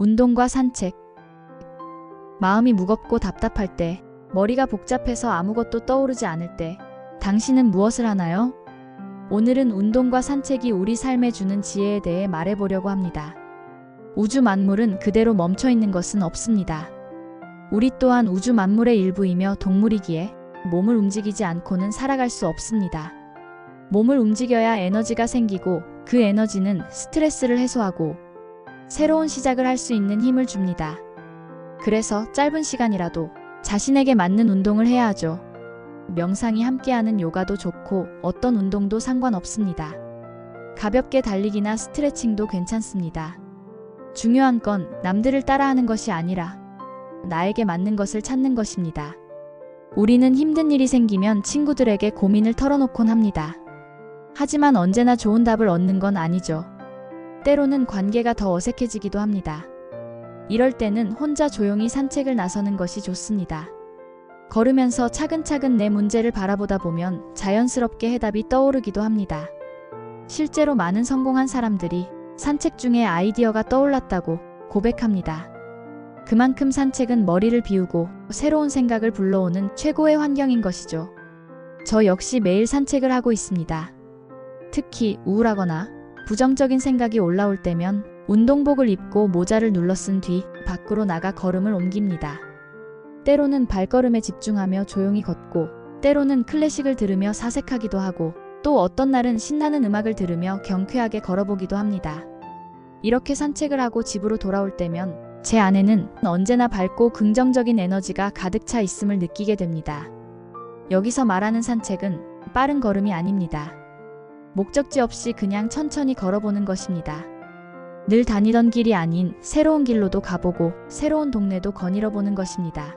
운동과 산책. 마음이 무겁고 답답할 때, 머리가 복잡해서 아무것도 떠오르지 않을 때, 당신은 무엇을 하나요? 오늘은 운동과 산책이 우리 삶에 주는 지혜에 대해 말해보려고 합니다. 우주 만물은 그대로 멈춰 있는 것은 없습니다. 우리 또한 우주 만물의 일부이며 동물이기에 몸을 움직이지 않고는 살아갈 수 없습니다. 몸을 움직여야 에너지가 생기고 그 에너지는 스트레스를 해소하고 새로운 시작을 할 수 있는 힘을 줍니다. 그래서 짧은 시간이라도 자신에게 맞는 운동을 해야 하죠. 명상이 함께하는 요가도 좋고 어떤 운동도 상관없습니다. 가볍게 달리기나 스트레칭도 괜찮습니다. 중요한 건 남들을 따라하는 것이 아니라 나에게 맞는 것을 찾는 것입니다. 우리는 힘든 일이 생기면 친구들에게 고민을 털어놓곤 합니다. 하지만 언제나 좋은 답을 얻는 건 아니죠. 때로는 관계가 더 어색해지기도 합니다. 이럴 때는 혼자 조용히 산책을 나서는 것이 좋습니다. 걸으면서 차근차근 내 문제를 바라보다 보면 자연스럽게 해답이 떠오르기도 합니다. 실제로 많은 성공한 사람들이 산책 중에 아이디어가 떠올랐다고 고백합니다. 그만큼 산책은 머리를 비우고 새로운 생각을 불러오는 최고의 환경인 것이죠. 저 역시 매일 산책을 하고 있습니다. 특히 우울하거나 부정적인 생각이 올라올 때면 운동복을 입고 모자를 눌러 쓴 뒤 밖으로 나가 걸음을 옮깁니다. 때로는 발걸음에 집중하며 조용히 걷고, 때로는 클래식을 들으며 사색하기도 하고, 또 어떤 날은 신나는 음악을 들으며 경쾌하게 걸어보기도 합니다. 이렇게 산책을 하고 집으로 돌아올 때면 제 안에는 언제나 밝고 긍정적인 에너지가 가득 차 있음을 느끼게 됩니다. 여기서 말하는 산책은 빠른 걸음이 아닙니다. 목적지 없이 그냥 천천히 걸어보는 것입니다. 늘 다니던 길이 아닌 새로운 길로도 가보고 새로운 동네도 거닐어 보는 것입니다.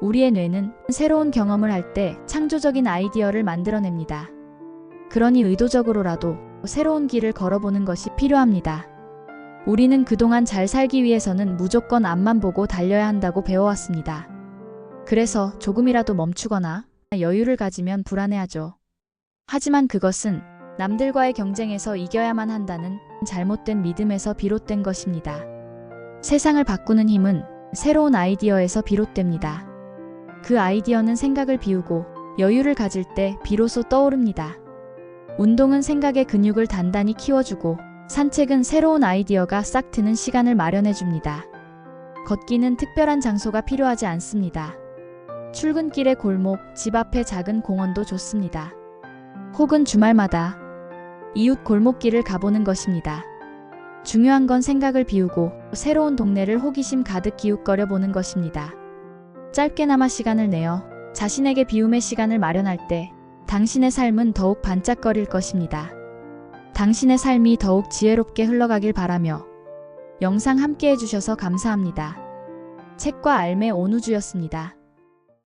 우리의 뇌는 새로운 경험을 할 때 창조적인 아이디어를 만들어냅니다. 그러니 의도적으로라도 새로운 길을 걸어보는 것이 필요합니다. 우리는 그동안 잘 살기 위해서는 무조건 앞만 보고 달려야 한다고 배워왔습니다. 그래서 조금이라도 멈추거나 여유를 가지면 불안해하죠. 하지만 그것은 남들과의 경쟁에서 이겨야만 한다는 잘못된 믿음에서 비롯된 것입니다. 세상을 바꾸는 힘은 새로운 아이디어에서 비롯됩니다. 그 아이디어는 생각을 비우고 여유를 가질 때 비로소 떠오릅니다. 운동은 생각의 근육을 단단히 키워주고 산책은 새로운 아이디어가 싹 트는 시간을 마련해 줍니다. 걷기는 특별한 장소가 필요하지 않습니다. 출근길의 골목, 집 앞의 작은 공원도 좋습니다. 혹은 주말마다 이웃 골목길을 가보는 것입니다. 중요한 건 생각을 비우고 새로운 동네를 호기심 가득 기웃거려 보는 것입니다. 짧게나마 시간을 내어 자신에게 비움의 시간을 마련할 때 당신의 삶은 더욱 반짝거릴 것입니다. 당신의 삶이 더욱 지혜롭게 흘러가길 바라며 영상 함께 해주셔서 감사합니다. 책과 알매 온우주였습니다.